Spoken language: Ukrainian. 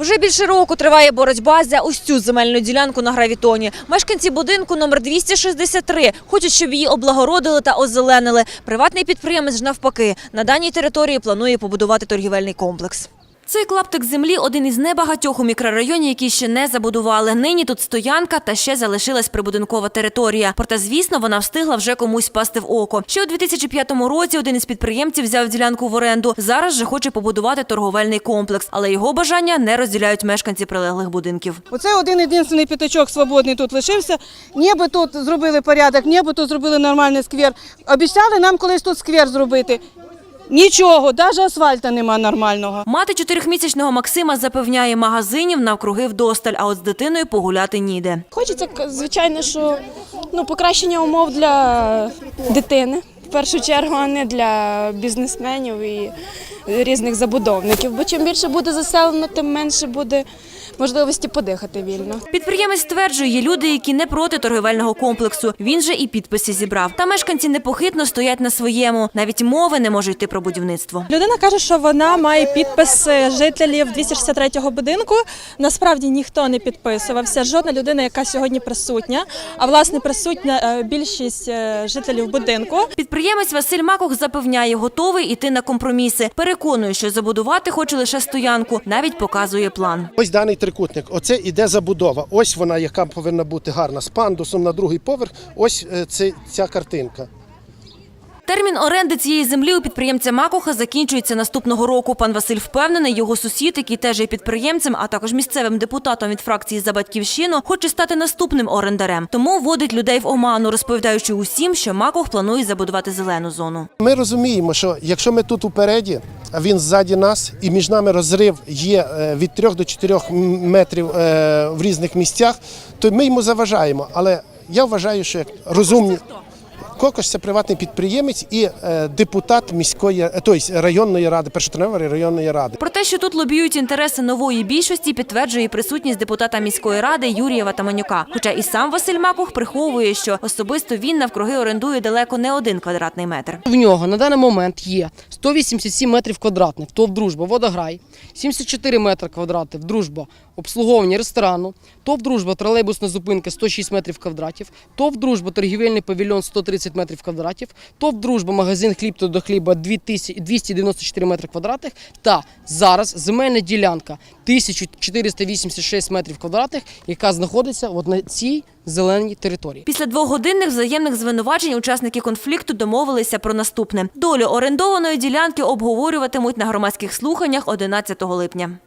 Вже більше року триває боротьба за ось цю земельну ділянку на гравітоні. Мешканці будинку номер 263 хочуть, щоб її облагородили та озеленили. Приватний підприємець ж навпаки на даній території планує побудувати торгівельний комплекс. Цей клаптик землі один із небагатьох у мікрорайоні, які ще не забудували. Нині тут стоянка та ще залишилась прибудинкова територія. Проте, звісно, вона встигла вже комусь пасти в око. Ще у 2005 році один із підприємців взяв ділянку в оренду. Зараз же хоче побудувати торговельний комплекс, але його бажання не розділяють мешканці прилеглих будинків. Оце один єдиний п'ятачок свободний тут лишився. Ніби тут зробили порядок, ніби тут зробили нормальний сквер. Обіцяли нам колись тут сквер зробити. Нічого, навіть асфальта нема нормального. Мати чотирьохмісячного Максима запевняє, магазинів навкруги вдосталь, а от з дитиною погуляти ніде. Хочеться, звичайно, що ну, покращення умов для дитини першу чергу, а не для бізнесменів і різних забудовників. Бо чим більше буде заселено, тим менше буде можливості подихати вільно. Підприємець стверджує, є люди, які не проти торговельного комплексу. Він же і підписи зібрав. Та мешканці непохитно стоять на своєму. Навіть мови не може йти про будівництво. Людина каже, що вона має підпис жителів 263-го будинку. Насправді ніхто не підписувався. Жодна людина, яка сьогодні присутня, а власне присутня е, більшість е, жителів будинку. Підприємець Василь Макох запевняє, готовий іти на компроміси. Переконує, що забудувати хоче лише стоянку. Навіть показує план. Ось даний трикутник. Оце іде забудова. Ось вона, яка повинна бути гарна з пандусом на другий поверх. Ось е, це ця картинка. Термін оренди цієї землі у підприємця Макоха закінчується наступного року. Пан Василь впевнений, його сусід, який теж є підприємцем, а також місцевим депутатом від фракції за батьківщину, хоче стати наступним орендарем. Тому вводить людей в оману, розповідаючи усім, що Макох планує забудувати зелену зону. Ми розуміємо, що якщо ми тут упереді, а він ззаді нас, і між нами розрив є е, від 3 до 4 метрів е, в різних місцях, то ми йому заважаємо. Але я вважаю, що як розумні. Кокош це приватний підприємець і е, депутат міської, тобто районної ради, першотравневої районної ради. Про те, що тут лобіюють інтереси нової більшості, підтверджує присутність депутата міської ради Юрія Ватаманюка. Хоча і сам Василь Макох приховує, що особисто він навкруги орендує далеко не один квадратний метр. В нього на даний момент є 187 метрів квадратних, ТОВ «Дружба», водограй, 74 метри квадратів, дружба, обслуговування ресторану, ТОВ «Дружба», тролейбусна зупинка 106 метрів квадратів, ТОВ «Дружба», торгівельний павільйон 130 метрів квадратів, ТОВ «Дружба», магазин хліб та до хліба 2000 294 метри квадратних та зараз земельна ділянка 1486 метрів квадратних, яка знаходиться от на цій зеленій території. Після двогодинних взаємних звинувачень учасники конфлікту домовилися про наступне: долю орендованої ділянки обговорюватимуть на громадських слуханнях 11 липня.